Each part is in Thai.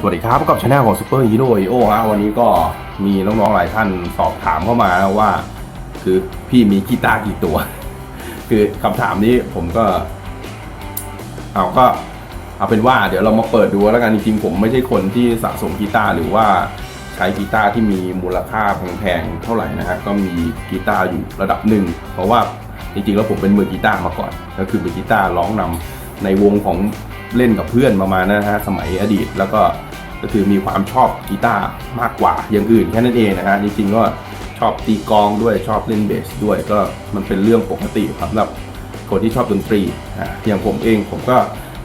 สวัสดีครับพบกับช anel ของ Super Hero IO ฮะวันนี้ก็มีน้องๆหลายท่านสอบถามเข้ามาว่า คือพี่มีกีตาร์กี่ตัว คือคำถามนี้ผมก็ เอาก็เอาเป็นว่า เดี๋ยวเรามาเปิดดูแล้วกันจริงๆผมไม่ใช่คนที่สะสมกีตาร์หรือว่าใช้กีตาร์ที่มีมูลค่าแพงๆเท่าไหร่นะฮะก็มีกีตาร์อยู่ระดับหนึ่งเพราะว่าจริงๆแล้วผมเป็นมือกีตาร์มาก่อน ก็คือมือกีตาร์ร้องนำในวงของเล่นกับเพื่อนประมาณนะฮะสมัยอดีตแล้วก็ ก็คือมีความชอบกีตาร์มากกว่าอย่างอื่นแค่นั้นเองนะฮะจริงๆก็ชอบตีกองด้วยชอบเล่นเบสด้วยก็มันเป็นเรื่องปกติครับสำหรับคนที่ชอบดนตรีอะอย่างผมเองผมก็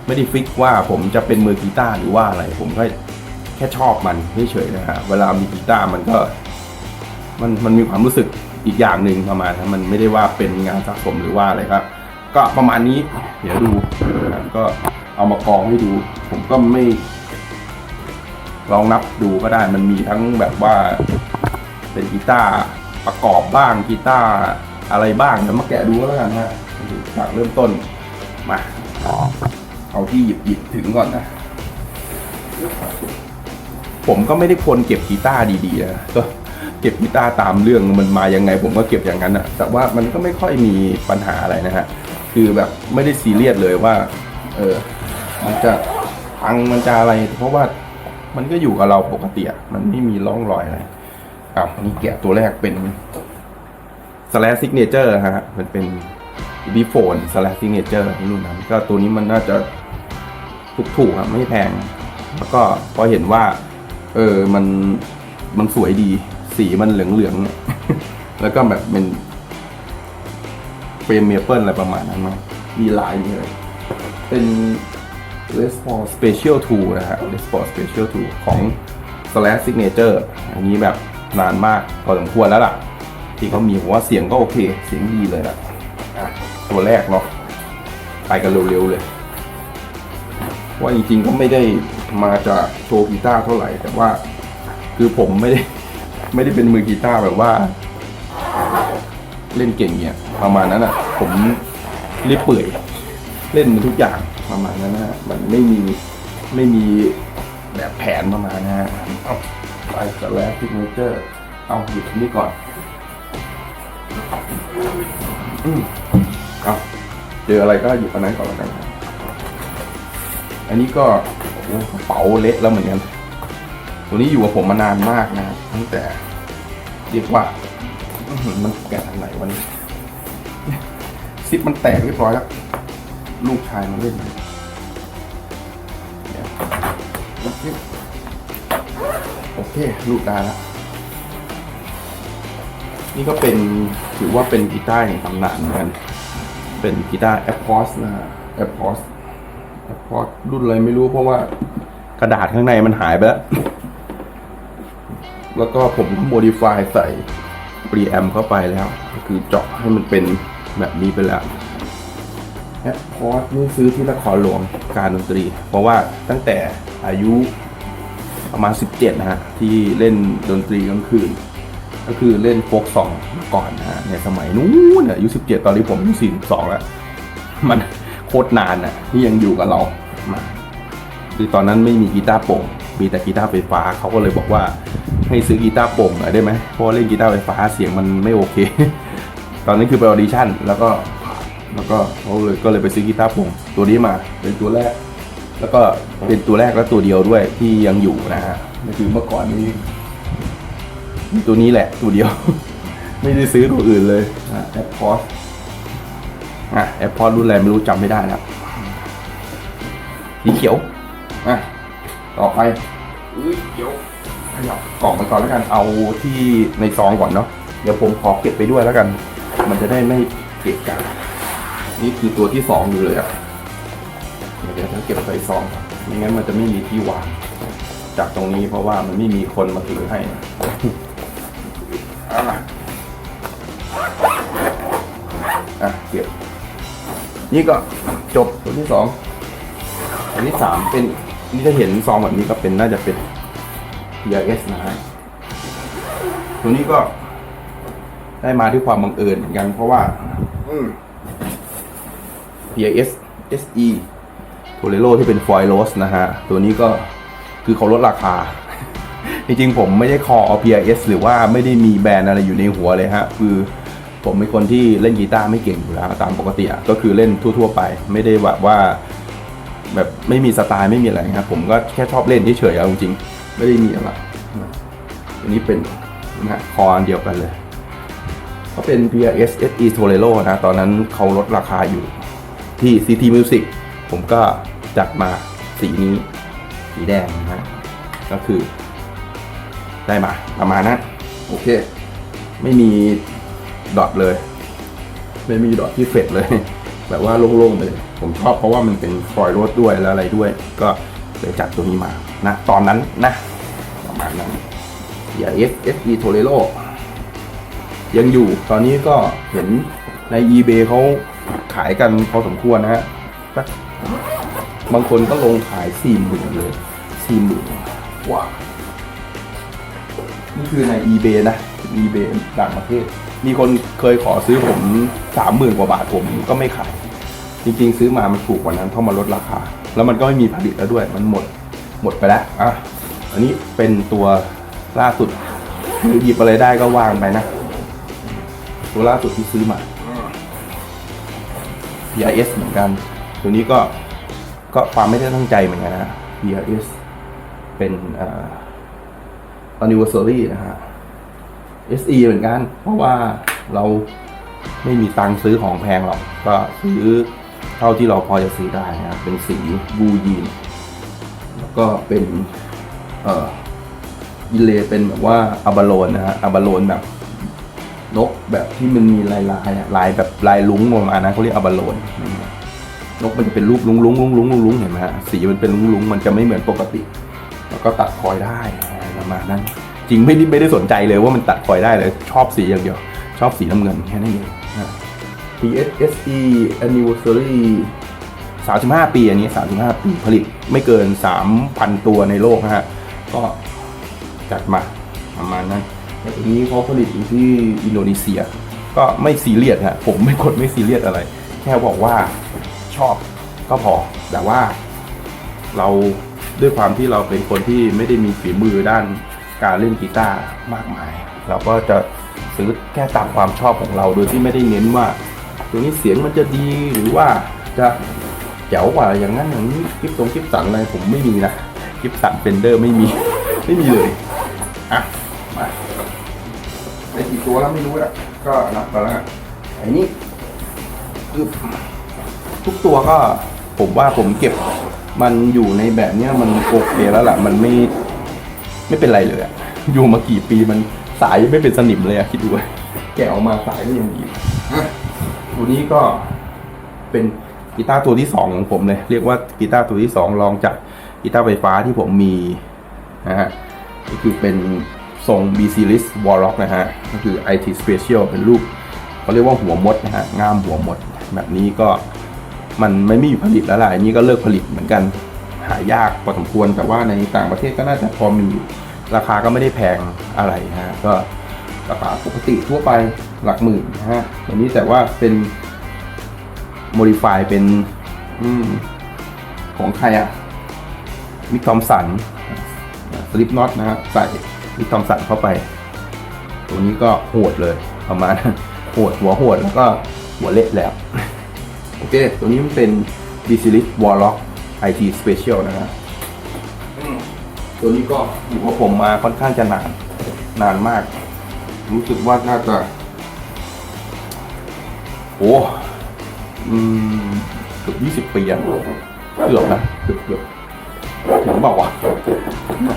ไม่ได้ฟิกว่าผมจะเป็นมือกีตาร์หรือว่าอะไรผมก็แค่ชอบมันเฉยๆนะฮะเวลามีกีตาร์มันก็มันมันมีความรู้สึกอีกอย่างหนึ่งประมาณนั้นมันไม่ได้ว่าเป็นงานสะสมหรือว่าอะไรครับก็ประมาณนี้เดี๋ยวดูนะก็เอามากองให้ดู ผมก็ไม่ ลองนับดูก็ได้มันมีทั้งแบบว่าเป็นกีตาร์ประกอบบ้างกีตาร์อะไรบ้างเดี๋ยวมาแกะดูก็แล้วกันฮะจากเริ่มต้นมาเอาที่หยิบหยิบถึงก่อนนะ ผมก็ไม่ได้คนเก็บกีตาร์ดีๆนะก็เก็บกีตาร์ตามเรื่องมันมายังไง ผมก็เก็บอย่างนั้นนะแต่ว่ามันก็ไม่ค่อยมีปัญหาอะไรนะฮะคือแบบไม่ได้ซีเรียสเลยว่า เออมันจะพังมันจะอะไร เพราะว่า มันก็อยู่กับเราปกติอะมันไม่มีร่องรอยอะไรอะนนี้แกะตัวแรกเป็น slash signature ฮะ มันเป็น b ีโฟน slash signature รุ่นนั้นก็ตัวนี้มันน่าจะถูกๆครับไม่แพง แล้วก็พอเห็นว่า เออมันมันสวยดี สีมันเหลืองๆแล้วก็แบบเป็นเฟรมเมเปิลอะไรประมาณนั้นมั้งมีลายนี่เลยเป็น Les Paul Special 2 นะฮะ Les Paul Special 2 ของ Slash Signature อันนี้แบบนานมากพอสมควรแล้วล่ะ ที่เขามีผมว่าเสียงก็โอเค เสียงดีเลยล่ะ ตัวแรกเนาะไปกันเร็วๆเลย ว่าจริงๆก็ไม่ได้มาจากโชว์กีตาร์เท่าไหร่ แต่ว่าคือผมไม่ได้ไม่ได้เป็นมือกีตาร์แบบว่า เล่นเก่งเนี่ยประมาณนั้นอะ ผมรีบเปื่อย เล่นทุกอย่าง ประมาณนั้นนะฮะมันไม่มีไม่มีแบบแผนประมาณนะฮะเอาไปสแลปซิกเนเจอร์เอาหยิบนนี้ก่อนอืมเอาเจออะไรก็หยิบอันนั้นก่อนแล้วกันอันนี้ก็โอ้กระเป๋าเละแล้วเหมือนกันตัวนี้อยู่กับผมมานานมากนะตั้งแต่เรียกว่ามันแกะทางไหนวันนี้ซิปมันแตกเรียบร้อยแล้ว ลูกชายมาเล่น โอเคลูกได้แล้วนี่ก็เป็นถือว่าเป็นกีตาร์แห่งตำนานเหมือนกัน เป็นกีตาร์แอปพอสนะฮะแอปพอสแอปพอสรุ่นอะไรไม่รู้เพราะว่ากระดาษข้างในมันหายไปแล้ว แล้วก็ผมโมดิฟายใส่ปรีแอมเข้าไปแล้ว ก็คือเจาะให้มันเป็นแบบนี้ไปแล้วแอปพอร์ตนี่ซื้อที่นครหลวงการดนตรี เพราะว่าตั้งแต่ อายุประมาณ 17 นะฮะ ที่เล่นดนตรีกลางคืน ก็คือเล่นโฟกซองมาก่อนนะฮะในสมัยนู้นอะอายุ 17 ตอนนี้ผมอายุ42 แล้ว มันโคตรนานอะที่ยังอยู่กับเรามาคือตอนนั้นไม่มีกีตาร์โปร่งมีแต่กีตาร์ไฟฟ้าเขาก็เลยบอกว่าให้ซื้อกีตาร์โปร่งหน่อยได้ไหมเพราะเล่นกีตาร์ไฟฟ้าเสียงมันไม่โอเค ตอนนั้นคือไปออดิชั่นแล้วก็แล้วก็เขาเลยก็เลยไปซื้อกีตาร์โปร่งตัวนี้มาเป็นตัวแรก แล้วก็เป็นตัวแรกและตัวเดียวด้วยที่ยังอยู่นะฮะนั่นคือเมื่อก่อนนี้มีตัวนี้แหละตัวเดียว ไม่ได้ซื้อตัวอื่นเลยแอปพอสอะแอปพอสรุ่นอะไรไม่รู้จำไม่ได้แล้วสีเขียวอะต่อไปอุ๊ยเดี๋ยวขยับกล่องไปก่อนแล้วกันเอาที่ในซองก่อนเนาะเดี๋ยวผมขอเก็บไปด้วยแล้วกัน มันจะได้ไม่เกะกะนี่คือตัวที่สองอยู่เลยอะ เดี๋ยวต้องเก็บใส่ซองไม่งั้นมันจะไม่มีที่วางจากตรงนี้เพราะว่ามันไม่มีคนมาถือให้นะอะเก็บ นี่ก็จบตัวที่สองอันที่สามเป็นนี่ถ้าเห็นซองแบบนี้ก็เป็นน่าจะเป็น PRS นะฮะตัวนี้ก็ได้มาด้วยความบังเอิญเหมือนกันเพราะว่า PRS SE โทเรโลที่เป็นฟอยล์โรสนะฮะ ตัวนี้ก็คือเขาลดราคา จริงๆผมไม่ได้คอ PRS หรือว่าไม่ได้มีแบรนด์อะไรอยู่ในหัวเลยฮะ คือผมเป็นคนที่เล่นกีตาร์ไม่เก่งอยู่แล้วตามปกติอะก็คือเล่นทั่ว ๆ ไป ไม่ได้แบบว่า แบบไม่มีสไตล์ไม่มีอะไรครับ ผมก็แค่ชอบเล่นเฉยๆเอาจริงๆไม่ได้มีอะไรอันนี้เป็นนะฮะคออันเดียวกันเลยก็เป็น PRS SE Torero นะ ตอนนั้นเขาลดราคาอยู่ที่ CT Music ผมก็จัดมาสีนี้สีแดงนะฮะก็คือ ได้มาประมาณนั้นโอเค ไม่มีดอทเลย ไม่มีดอทที่เฟดเลย แบบว่าโล่งๆไปเลย ผมชอบเพราะว่ามันเป็นฟอยล์รถด้วยแล้วอะไรด้วย ก็เลยจัดตัวนี้มานะตอนนั้นนะ ประมาณนั้นอย่า F F E Torero ยังอยู่ตอนนี้ก็เห็นใน eBay เขาขายกันพอสมควรนะฮะสัก บางคนก็ลงขายสี่หมื่นเลยสี่หมื่นว้านี่คือใน eBay นะ eBay ต่างประเทศ มีคนเคยขอซื้อผมสามหมื่นกว่าบาทผมก็ไม่ขาย จริงๆ ซื้อมามันถูกกว่านั้นเพราะมันลดราคา แล้วมันก็ไม่มีผลิตแล้วด้วย มันหมดหมดไปแล้วอะอันนี้เป็นตัวล่าสุดคือหยิบอะไรได้ก็วางไปนะ ตัวล่าสุดที่ซื้อมา PRS เหมือนกัน ตัวนี้ก็ก็ความไม่ได้ตั้งใจเหมือนกันนะ PRS เป็นอ่อ anniversary นะฮะ SE เหมือนกัน เพราะว่าเราไม่มีตังค์ซื้อของแพงหรอก ก็ซื้อเท่าที่เราพอจะซื้อได้นะเป็นสีบูยีน แล้วก็เป็นเอ่ออิเลเป็นแบบว่าอาบาโลนนะฮะอาบาโลนแบบนกแบบที่มันมีลายลายลายแบบลายลุ้งประมาณนั้นเขาเรียกอาบาโลน นกมันจะเป็นรูปลุงลุงลุงลุงลุงลุงเห็นไหมฮะสีมันเป็นลุงลุงมันจะไม่เหมือนปกติ แล้วก็ตัดคอยได้ประมาณนั้น จริงไม่ได้ไม่ได้สนใจเลยว่ามันตัดคอยได้เลยชอบสีอย่างเดียว ชอบสีน้ำเงินแค่นั้นเองนะ PSSE Anniversary 35 ปีอันนี้ 35 ปีผลิตไม่เกิน 3,000 ตัวในโลกนะฮะ ก็จัดมาประมาณนั้นแต่ทีนี้เขาผลิตอยู่ที่อินโดนีเซีย ก็ไม่ซีเรียสฮะผมไม่กดไม่ซีเรียสอะไร แค่บอกว่า ชอบก็พอ แต่ว่าเราด้วยความที่เราเป็นคนที่ไม่ได้มีฝีมือด้านการเล่นกีตาร์มากมาย เราก็จะซื้อแค่ตามความชอบของเราโดยที่ไม่ได้เน้นว่า ตัวนี้เสียงมันจะดีหรือว่าจะแจ๋วกว่าอย่างนั้นอย่างนี้คลิปตรงคลิปสันอะไรผมไม่มีนะคลิปสันเฟนเดอร์ไม่มีไม่มีเลยอะมาได้กี่ตัวแล้วไม่รู้อะก็นับไปแล้วไอ้นี่คือ ทุกตัวก็ผมว่าผมเก็บมันอยู่ในแบบเนี้ยมันโอเคแล้วล่ะ มันไม่ไม่เป็นไรเลยอะอยู่มากี่ปีมันสายยังไม่เป็นสนิมเลยอะคิดดูอะแกะออกมาสายก็ยังดีอยู่อะตัวนี้ก็เป็นกีตาร์ตัวที่สองของผมเลย เรียกว่ากีตาร์ตัวที่สองรองจากกีตาร์ไฟฟ้าที่ผมมีนะฮะก็คือเป็นทรง B Series Warlock นะฮะ ก็คือ IT Special เป็นรูปเขาเรียกว่าหัวมดนะฮะง่ามหัวมด แบบนี้ก็ มันไม่มีผลิตแล้วล่ะอันนี้ก็เลิกผลิตเหมือนกันหายากพอสมควรแต่ว่าในต่างประเทศก็น่าจะพอมีอยู่ราคาก็ไม่ได้แพงอะไรนะฮะก็ราคาปกติทั่วไปหลักหมื่นนะฮะอันนี้แต่ว่าเป็น modify เป็นอของใครอะมิคอมสันสลิปน็อตนะครับใส่มิทอมสันเข้าไป ตัวนี้ก็โหดเลยประมาณโหดหัวโหดแล้วก็หัวเละแล้ว เคตัวนี้มันเป็น d c l i s Warlock IT Special นะฮะอืมตัวนี้ก็อยู่กับผมมาค่อนข้างจะนานนานมาก รู้สึกว่าน่าจะโอ้อืมเกือบยี่สิบปีอะเกือบนะเกือบเกือบถึงบอกว่า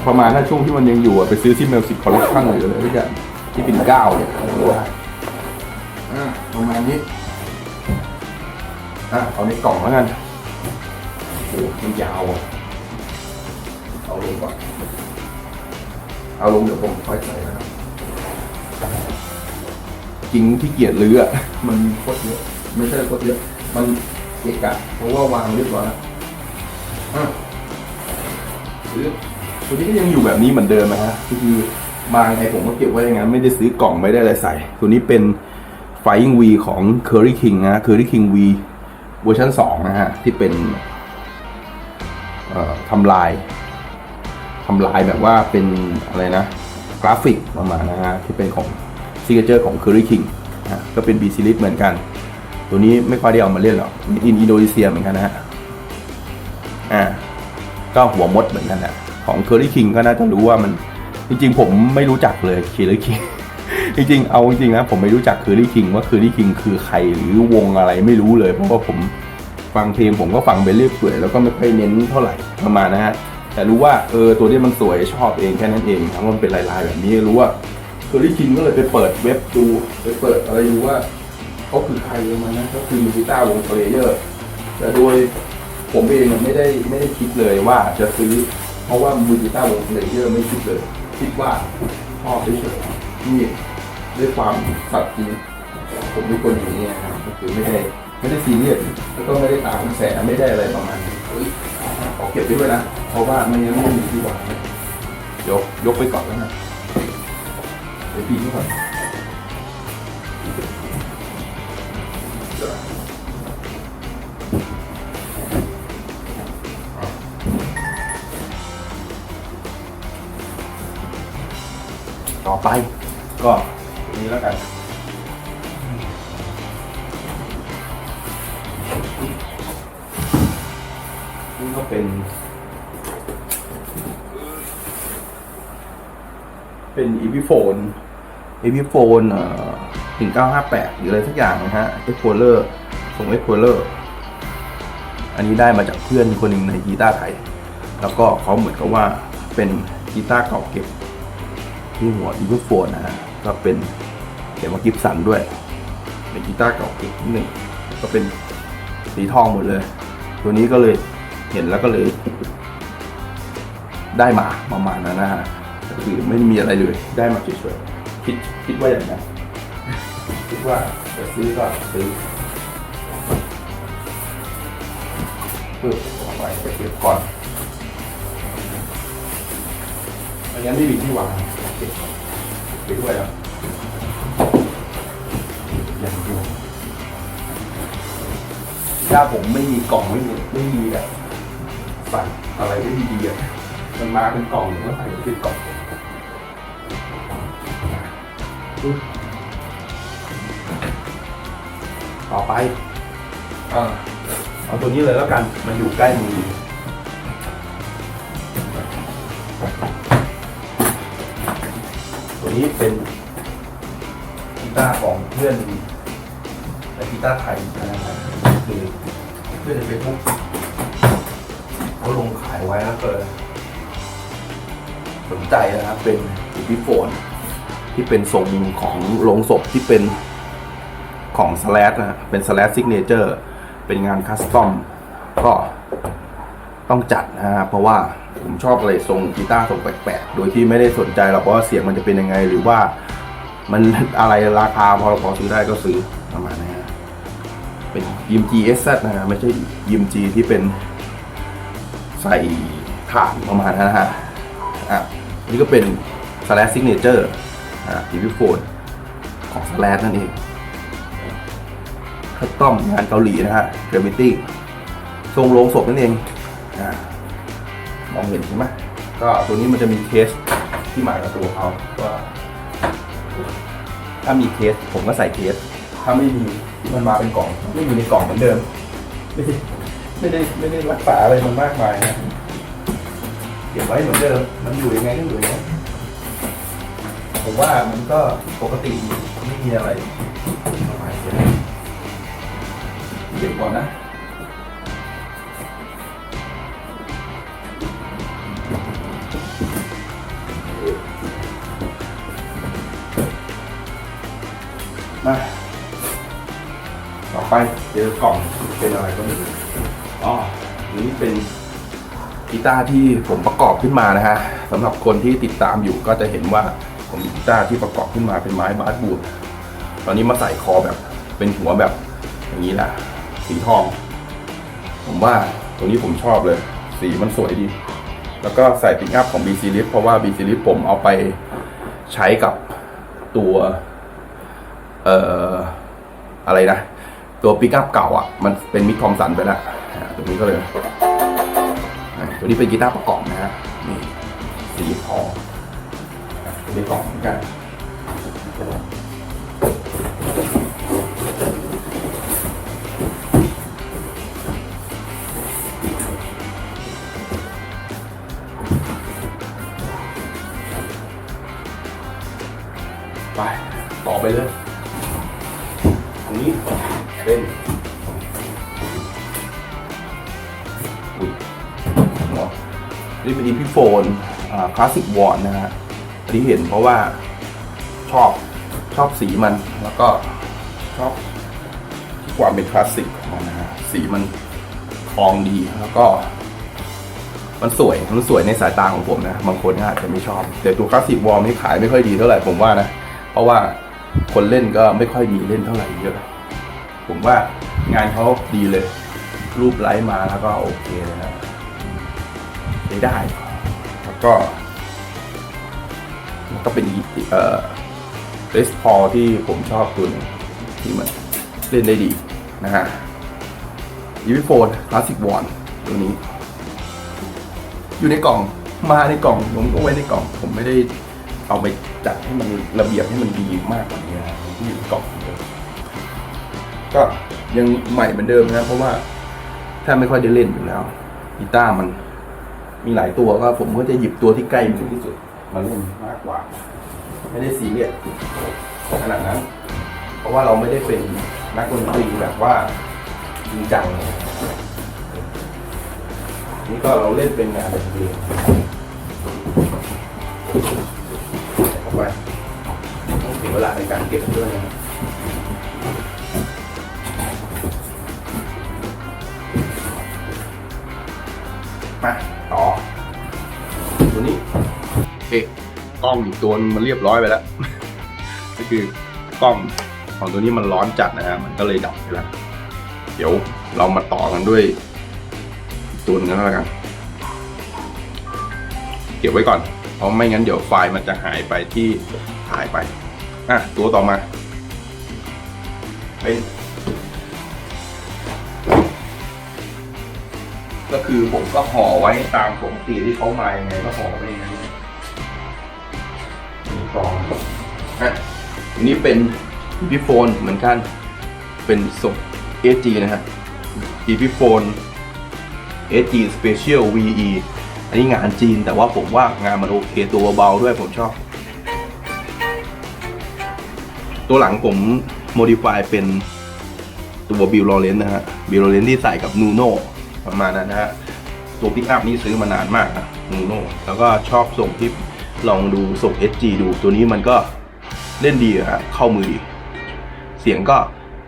ประมาณนั้นช่วงที่มันยังอยู่อะไปซื้อที่เมลสิกคอลเลคชั่นหรืออะไรทุกอย่างที่ปิ่นเกล้าเนี่ยอะประมาณนี้ อะเอาในกล่องแล้วกันโอ้มันยาวอะเอาลงก่อนเอาลงเดี๋ยวผมค่อยใส่นะครับจริงที่เกียจเรืออะมันมีโคตรเยอะไม่ใช่โคตรเยอะมันเกะกะเพราะว่าวางเรียบร้อยแล้วอะซื้อตัวนี้ก็ยังอยู่แบบนี้เหมือนเดิมนะฮะคือมาไงผมก็เก็บไว้อย่างนั้นไม่ได้ซื้อกล่องไม่ได้อะไรใส่ ตัวนี้เป็น Flying V ของ Curry King นะ Curry King V เวอร์ชัน2นะฮะ ที่เป็นทำลายทำลายแบบว่าเป็นอะไรนะ กราฟิกประมาณนะฮะ ที่เป็นของซิกเนเจอร์ของ Curry King นะก็เป็น B Series เหมือนกัน ตัวนี้ไม่ค่อยได้เอามาเล่นหรอกอินอินโดนีเซียเหมือนกันนะฮะอ่าก็หัวมดเหมือนกันนะของ Curry King ก็น่าจะรู้ว่ามันจริงๆผมไม่รู้จักเลย Curry King จริงๆ เอาจริงๆนะผมไม่รู้จัก Curry King ว่า Curry King คือใครหรือวงอะไรไม่รู้เลยเพราะว่าผมฟังเพลงผมก็ฟังไปเรื่อยเปื่อยแล้วก็ไม่ค่อยเน้นเท่าไหร่ประมาณนะฮะแต่รู้ว่าเออตัวนี้มันสวยชอบเองแค่นั้นเองทั้งมันเป็นลายๆแบบนี้รู้ว่า Curry King ก็เลยไปเปิดเว็บดูไปเปิดอะไรดูว่าเขาคือใครประมาณนั้นก็คือมิซิต้าวงเพลเยอร์แต่โดยผมเองไม่ได้ไม่ได้คิดเลยว่าจะซื้อ เพราะว่ามือกีตาร์วงเพลเยอร์ไม่คิดเลย คิดว่าชอบเฉยๆนี่ ด้วยความสัตย์จริงผมเป็นคนอย่างนี้นะครับก็คือไม่ได้ไม่ได้ซีเรียสแล้วก็ไม่ได้ตามกระแสไม่ได้อะไรประมาณนี้เขอเก็บไว้ด้วยนะเพราะว่าไม่งั้นไม่มีที่วางยกยกไปก่อนแล้วนะเดี๋ยวปีนี้ก่อนต่อไปก็ นี้แล้วกันนี่ก็เป็น เป็นอีพีโฟนอีพีโฟนเอ่อถึง958หรืออะไรสักอย่างนะฮะเอ็กโพเลอร์ส่งเอ็กโพเลอร์อันนี้ได้มาจากเพื่อนคนหนึ่งในกีตาร์ไทย แล้วก็เขาเหมือนกับว่าเป็นกีตาร์เก่าเก็บที่หัวอีบูโฟนนะฮะก็เป็น เขียนว่ากิฟสันด้วย เป็นกีตาร์เก่าเก็บนิดหนึ่งก็เป็นสีทองหมดเลย ตัวนี้ก็เลยเห็นแล้วก็เลย ได้มาประมาณนั้นนะฮะก็คือไม่มีอะไรเลยได้มาเฉยๆคิดคิดว่าอย่างนั้นคิดว่าจะซื้อก็ซื้อเพื่อเอาไว้เก็บก่อนไม่งั้นไม่มีที่วางเก็บไปด้วยแล้วอย่ ถ้าผมไม่มีกล่องไม่มีไม่มีแบบใส่อะไรไม่ดีๆอะมันมาเป็นกล่องก็ใส่เป็นกล่องปึ๊บต่อไปอ่าเอาตัวนี้เลยแล้วกัน มันอยู่ใกล้มือตัวนี้เป็นกีตาร์ของเพื่อนและกีตาร์ไทยนะครับ คือเพื่อนในเฟซบุ๊กเขาลงขายไว้แล้วเกิดสนใจนะครับเป็นอีพีโฟนที่เป็นทรงของโลงศพที่เป็นของสแล h นะเป็นสแล h ซิกเนเจอร์เป็นงานคัสตอมก็ต้องจัดนะครับเพราะว่าผมชอบอะไรทรงกีตาร์ทรงแปลกๆ โดยที่ไม่ได้สนใจหรอกว่าเสียงมันจะเป็นยังไง หรือว่ามันอะไรราคาพอเราพอซื้อได้ก็ซื้อประมาณนี้ นะเป็นยิม G S Z นะฮะไม่ใช่ยิม G ที่เป็นใส่ถ่านประมาณนั้นนะฮะอะนี่ก็เป็น Slash Signature อะทีวีโฟนของ Slash นั่นเองคัสตอมงานเกาหลีนะฮะ Gravity ทรงโลงศพนั่นเองอ่ามองเห็นใช่ไหมก็ตัวนี้มันจะมีเคสที่หมายกับตัวเขาว่าถ้ามีเคสผมก็ใส่เคส ถ้าไม่มี มันมาเป็นกล่องไม่อยู่ในกล่องเหมือนเดิม ไม่ได้ไม่ได้ไม่ได้รักษาอะไรมันมากมายนะเก็บไว้เหมือนเดิม มันอยู่ยังไงก็อยู่อย่างนั้นผมว่ามันก็ปกติไม่มีอะไรเก็บก่อนนะ เจอกล่องเป็นอะไรก็ไม่รู้อ๋อนนี้เป็นกีตาร์ที่ผมประกอบขึ้นมานะฮะสำหรับคนที่ติดตามอยู่ก็จะเห็นว่าผมมีกีตาร์ที่ประกอบขึ้นมาเป็นไม้บาสบูดตอนนี้มาใส่คอแบบเป็นหัวแบบอย่างนี้แหละสีทอง ผมว่าตัวนี้ผมชอบเลย สีมันสวยดี แล้วก็ใส่ปิกอัพของ B Series เพราะว่า B Series ผมเอาไปใช้กับตัว เอ่อ อะไรนะ ตัวปิกอัพเก่าอะมันเป็นมิดทอมสันไปแล้วตัวนี้ก็เลย ตัวนี้เป็นกีตาร์ประกอบนะฮะนี่สีทองในกล่องเหมือนกัน โฟนคลาสสิกวอนนะฮะอันนี้เห็นเพราะว่าชอบชอบสีมันแล้วก็ชอบความเป็นคลาสสิกของมันนะฮะสีมันทองดีแล้วก็ มันสวยมันสวยในสายตาของผมนะ บางคนอาจจะไม่ชอบ แต่ตัวคลาสสิกวอลนี่ขายไม่ค่อยดีเท่าไหร่ผมว่านะ เพราะว่าคนเล่นก็ไม่ค่อยมีเล่นเท่าไหร่เยอะ ผมว่างานเขาดีเลย รูปไลท์มาแล้วก็โอเคเลยนะใช้ได้ ก็ มันก็เป็นเอ่อเรสพอที่ผมชอบตัวหนึงที่มันเล่นได้ดีนะฮะยูวิโฟนคลาสสิกวอนตัวนี้ อยู่ในกล่องมาในกล่องผมก็ไว้ในกล่อง ผมไม่ได้เอาไปจัดให้มันระเบียบให้มันดีมากกว่านี้นะที่อยู่ในกล่องเดิมก็ยังใหม่เหมือนเดิมนะเพราะว่าถ้าไม่ค่อยได้เล่นอยู่แล้วกีตาร์มัน มีหลายตัวก็ผมก็จะหยิบตัวที่ใกล้มือที่สุดมาเล่นมากกว่า ไม่ได้ซีเรียสขนาดนั้น เพราะว่าเราไม่ได้เป็นนักดนตรีแบบว่าจริงจังนี่ก็เราเล่นเป็นงานแบบนี้เอาไว้ต้องเสียเวลาในการเก็บด้วยนะครับ โอเคกล้องอีกตัวมันเรียบร้อยไปแล้วก็คือกล้องของตัวนี้มันร้อนจัดนะฮะมันก็เลยดับไปแล้ว เดี๋ยวเรามาต่อกันด้วยตัวนึงแล้วกัน เก็บไว้ก่อน เพราะไม่งั้นเดี๋ยวไฟล์มันจะหายไปที่หายไป อะ ตัวต่อมาเป็นก็คือผมก็ห่อไว้ตามปกติที่เขามายังไงก็ห่อไว้อย่างนั้น รองอะอันนี้เป็นพีโฟนเหมือนกัน เป็นส่ง AG นะฮะ EP Phone SG Special VE อันนี้งานจีนแต่ว่าผมว่างานมันโอเคตัวเบาๆด้วยผมชอบ ตัวหลังผม modify เป็นตัวบิลลอเรนนะฮะบิลลอเรนที่ใส่กับนูโนประมาณนั้นนะฮะตัวพิกอัพนี่ซื้อมานานมากนะนูโนแล้วก็ชอบส่งที่ ลองดูส่ง SG ดูตัวนี้มันก็เล่นดีอะฮะเข้ามือดี เสียงก็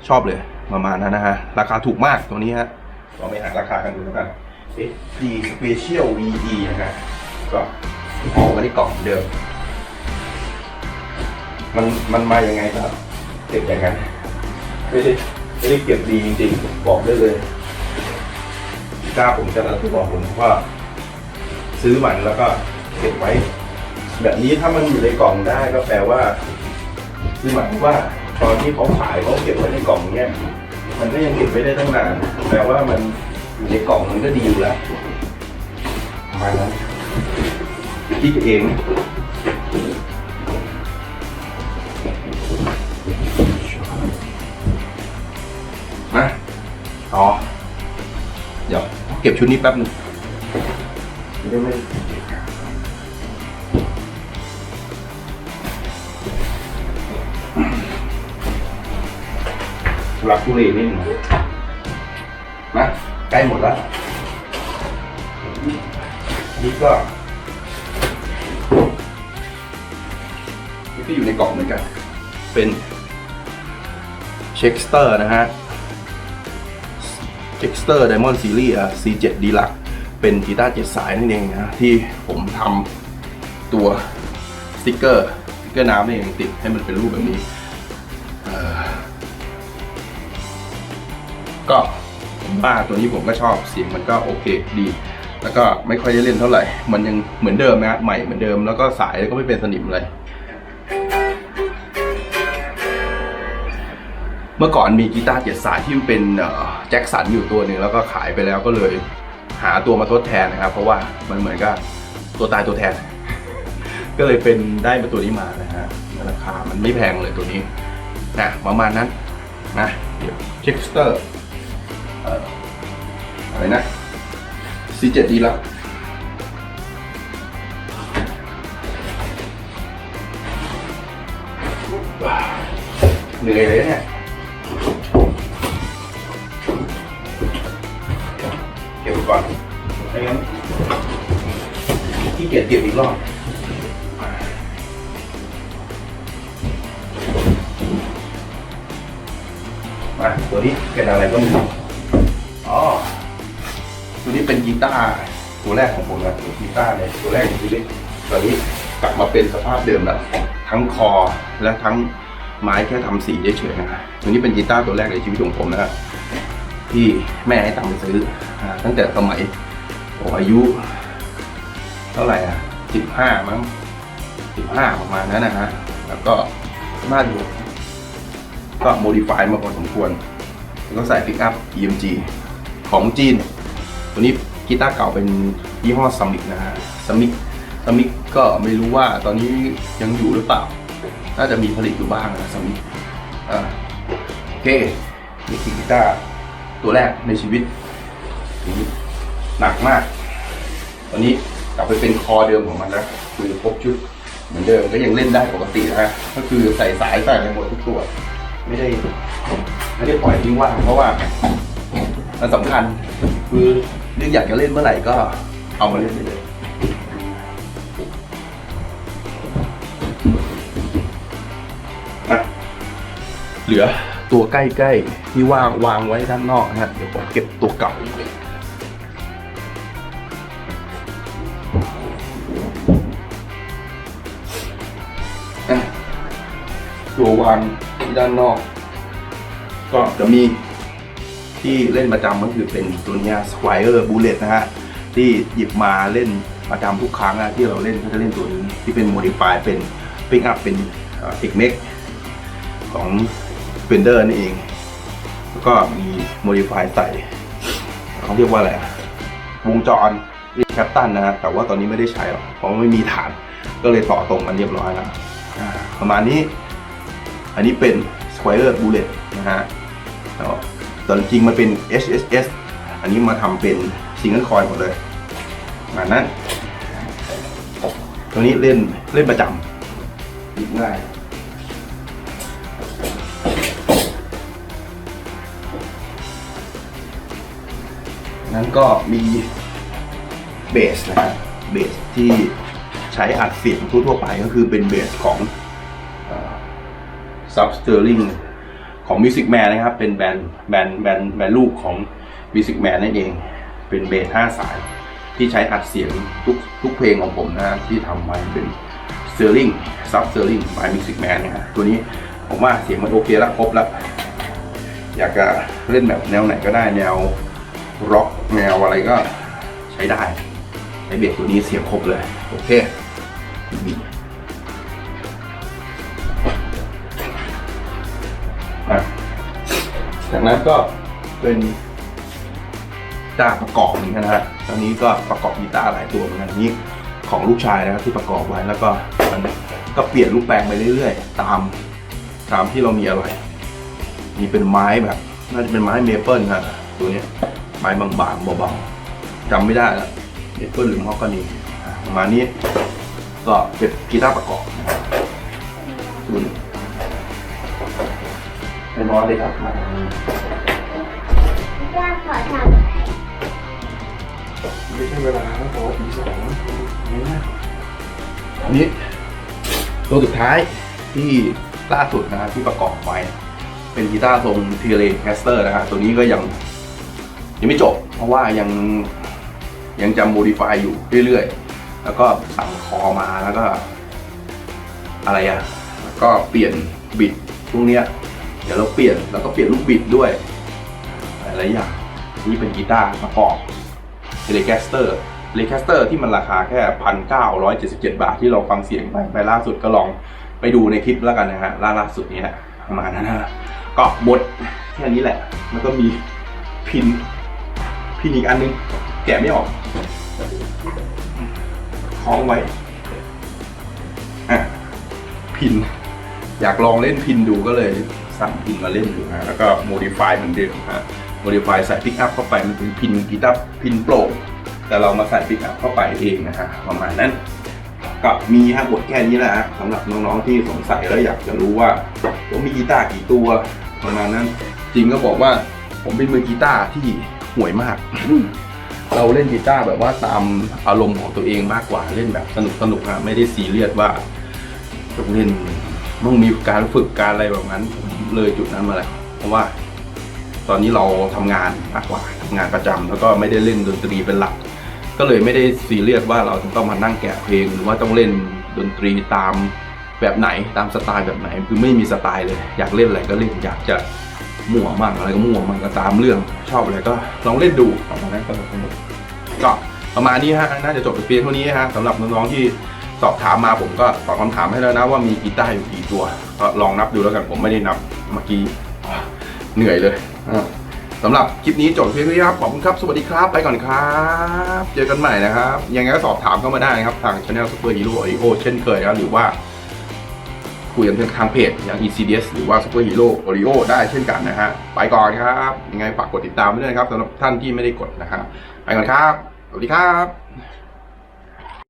ชอบเลยประมาณนั้นนะฮะ ราคาถูกมากตัวนี้ฮะลองไปหาราคากันดูแล้วกัน SD Special VE นะฮะก็ออกมาที่กล่องเดิม มันมันมายังไงครับเก็บอย่างนั้นไม่ได้ไม่ได้เก็บดีจริงๆบอกได้เลยกล้าผมจะรับบอกผมว่า ซื้อมันแล้วก็เก็บไว้ แบบนี้ถ้ามันอยู่ในกล่องได้ก็แปลว่า คือหมายว่าตอนที่เขาขายเขาเก็บไว้ในกล่องเนี้ยมันก็ยังเก็บไว้ได้ตั้งนานแปลว่ามันอยู่ในกล่องมันก็ดีอยู่แล้วประมาณนั้นคิดเองมาต่อเดี๋ยวเก็บชุดนี้แป๊บนึงจะได้ไม่ ลักทุเลนิดหนึ่งนะใกล้หมดแล้วนี่ก็นี่ก็อยู่ในกล่องเหมือนกัน เป็นเช็คสเตอร์นะฮะเช็คสเตอร์ไดมอนด์ซีรีส์ C7 Deluxe เป็นกีตาร์เจ็ดสายนั่นเองนะที่ผมทำตัวสติกเกอร์สติกเกอร์น้ำนี่เองติดให้มันเป็นรูปแบบนี้ ผมว่าตัวนี้ผมก็ชอบเสียงมันก็โอเคดี แล้วก็ไม่ค่อยได้เล่นเท่าไหร่ มันยังเหมือนเดิมนะใหม่เหมือนเดิมแล้วก็สายก็ไม่เป็นสนิมเลยเมื่อก่อนมีกีตาร์เจ็ดสายที่เป็นแจ็คสันอยู่ตัวหนึ่งแล้วก็ขายไปแล้วก็เลยหาตัวมาทดแทนนะครับ เพราะว่ามันเหมือนกับตัวตายตัวแทน ก็เลยเป็นได้มาตัวนี้มานะฮะราคามันไม่แพงเลยตัวนี้นะประมาณนั้นนะเดี๋ยวเช็คสเตอร์ อ่ออะไรนะ C7 ดีแล้วเหนื่อยเลยเนี่ยเก็บไว้ก่อนไม่งั้นขี้เกียจเก็บอีกรอบมาตัวนี้เป็นอะไรก็ไม่รู้อ๋อ ตัวนี้เป็นกีตาร์ตัวแรกของผมนะตัวกีตาร์เลยตัวแรกในชีวิตตอนนี้กลับมาเป็นสภาพเดิมแล้วทั้งคอและทั้งไม้แค่ทำสีเฉยๆนะตัวนี้เป็นกีตาร์ตัวแรกในชีวิตของผมนะฮะที่แม่ให้ตังค์ไปซื้อตั้งแต่สมัยโอ้อายุ เท่าไหร่อะสิบห้ามั้งสิบห้าประมาณนั้นนะฮะแล้วก็น่าดูก็โมดิฟายมาพอสมควร แล้วก็ใส่ปิกอัพ EMG ของจีน ตัวนี้กีตาร์เก่าเป็นยี่ห้อซัมิกนะฮะซัมิกซัมิกก็ไม่รู้ว่าตอนนี้ยังอยู่หรือเปล่า น่าจะมีผลิตอยู่บ้างนะซัมิกอ่าโอเคนี่คือกีตาร์ตัวแรกในชีวิตหนักมาก ตอนนี้กลับไปเป็นคอเดิมของมันนะคือครบชุดเหมือนเดิมก็ยังเล่นได้ปกตินะฮะก็คือใส่สายใส่ไปหมดทุกตัว ไม่ได้ไม่ได้ปล่อยทิ้งว่างเพราะว่ามันสำคัญคือ นึกอยากจะเล่นเมื่อไหร่ก็เอามาเล่นได้เลยเหลือตัวใกล้ๆที่ว่างวางไว้ด้านนอกนะฮะเดี๋ยวผมเก็บตัวเก่าตัววางที่ด้านนอก ก็จะมี ที่เล่นประจำก็คือเป็นตัวเนี้ย Squire Bullet นะฮะ ที่หยิบมาเล่นประจำทุกครั้งอะที่เราเล่นก็จะเล่นตัวนี้ที่เป็น Modify เป็น Pick Up เป็นเทคเมกของ Fender นี่เอง แล้วก็มี Modify ใส่เขาเรียกว่าอะไรวงจรแคปตันนะฮะแต่ว่าตอนนี้ไม่ได้ใช้หรอกเพราะไม่มีฐาน ก็เลยต่อตรงกันเรียบร้อยแล้วประมาณนี้ อันนี้เป็น Squire Bullet นะฮะ แล้วตอนจริงมันเป็น HSS อันนี้มาทำเป็น Single Coil หมดเลยประมาณนั้นตัวนี้เล่นเล่นประจำหยิบง่ายนั้นก็มีเบสนะฮะเบสที่ใช้อัดเสียงทั่วๆไปก็คือเป็นเบสของซับสเตอร์ลิง ของ Music Man นะครับ เป็นแบรนด์แบรนด์แบรนด์แบรนด์ลูกของ Music Man นั่นเอง เป็นเบส5สาย ที่ใช้อัดเสียงทุกทุกเพลงของผมนะที่ทำไว้เป็น Sterling Sub Sterling by Music Man นะฮะตัวนี้ผมว่าเสียงมันโอเคแล้วครบแล้วอยากจะเล่นแบบแนวไหนก็ได้แนวร็อกแนวอะไรก็ใช้ได้ไอเบสตัวนี้เสียงครบเลย โอเค จากนั้นก็เป็นกีตาประกอบนกันะฮะตอนนี้ก็ประกอบกีตาร์หลายตัวเหมือนกันนี่ของลูกชายนะครับที่ประกอบไว้แล้วก็มันก็เปลี่ยนรูปแปลงไปเรื่อยๆ ตามตามที่เรามีอะไรนี่เป็นไม้แบบ น่าจะเป็นไม้เมเปิลครับตัวนี้ไม้บางๆเบาๆจำไม่ได้แล้วเมเปิลหรือฮอกกานีประมาณนี้ก็เป็นกีตาร์ประกอบนะครับ เป็นน้อยเลยครับย่าขอทำไม่ใช่เวลาแล้วอปีสองไม่น่าอันนี้ตัวสุดท้ายที่ล่าสุดนะฮะที่ประกอบไว้ เป็นกีตาร์ทรงเทเลแคสเตอร์นะฮะตัวนี้ก็ยังยังไม่จบ เพราะว่ายังยังจะโมดิฟายอยู่เรื่อยๆ แล้วก็สั่งคอมาแล้วก็ อะไรอะแล้วก็เปลี่ยนบิดพวกเนี้ย ดี๋ยวเราเปลี่ยนแล้วก็เปลี่ยนลูกบิดด้วยหลายๆอย่างนี่เป็นกีตาร์ประกอบเทเลแคสเตอร์เทเลแคสเตอร์ที่มันราคาแค่พันเก้าร้อยเจ็ดสิบเจ็ดบาทที่เราฟังเสียงไปไปล่าสุดก็ลองไปดูในคลิปแล้วกันนะฮะล่าล่าสุดนี้ฮะประมาณนั้นนะก็บดแค่นี้แหละมันก็มีพินพินอีกอันนึง แกะไม่ออกคล้องไว้พิน อยากลองเล่นพินดูก็เลย สั่งพินมาเล่นดูนะแล้วก็โมดิฟายเหมือนเดิมฮะโมดิฟายใส่พิกอัพเข้าไปมันเป็นพินกีตาร์พินโปร่งแต่เรามาใส่พิกอัพเข้าไปเองนะฮะประมาณนั้นกับมีฮะบทแค่นี้แหละฮะสำหรับน้องๆที่สงสัยแล้วอยากจะรู้ว่าผมมีกีตาร์กี่ตัวประมาณนั้นจริงก็บอกว่าผมเป็นมือกีตาร์ที่ห่วยมาก เราเล่นกีตาร์แบบว่าตามอารมณ์ของตัวเองมากกว่าเล่นแบบสนุกสนุกๆฮะไม่ได้ซีเรียสว่าต้องเล่นต้องมีการฝึกการอะไรแบบนั้น เลยจุดนั้นมาแล้วเพราะว่า ตอนนี้เราทำงานมากกว่าทำงานประจำแล้วก็ไม่ได้เล่นดนตรีเป็นหลัก ก็เลยไม่ได้ซีเรียสว่าเราต้องมานั่งแกะเพลงหรือว่าต้องเล่นดนตรีตามแบบไหนตามสไตล์แบบไหนคือไม่มีสไตล์เลย อยากเล่นอะไรก็เล่นอยากจะมั่วมั่งอะไรก็มั่วมั่งก็ตามเรื่องชอบอะไรก็ลองเล่นดูประมาณนั้นก็สนุกก็ประมาณนี้ฮะน่าจะจบไปเพียงเท่านี้ฮะสำหรับน้องๆที่สอบถามมาผมก็ตอบคำถามให้แล้วนะว่ามีกีตาร์อยู่กี่ตัวก็ลองนับดูแล้วกันผมไม่ได้นับ เมื่อกี้เหนื่อยเลยอะสำหรับคลิปนี้จบเพียงเท่านี้ครับ ขอบคุณครับ สวัสดีครับ ไปก่อนครับ เจอกันใหม่นะครับ ยังไงก็สอบถามเข้ามาได้นะครับ ทางช anel Super Hero Audio เช่นเคยนะครับ หรือว่า คุยกันทางเพจอย่าง ECDS หรือว่า Super Hero Audio ได้เช่นกันนะฮะ ไปก่อนครับ ยังไงฝากกดติดตามไว้ด้วยนะครับสำหรับท่านที่ไม่ได้กดนะฮะ ไปก่อนครับ สวัสดีครับ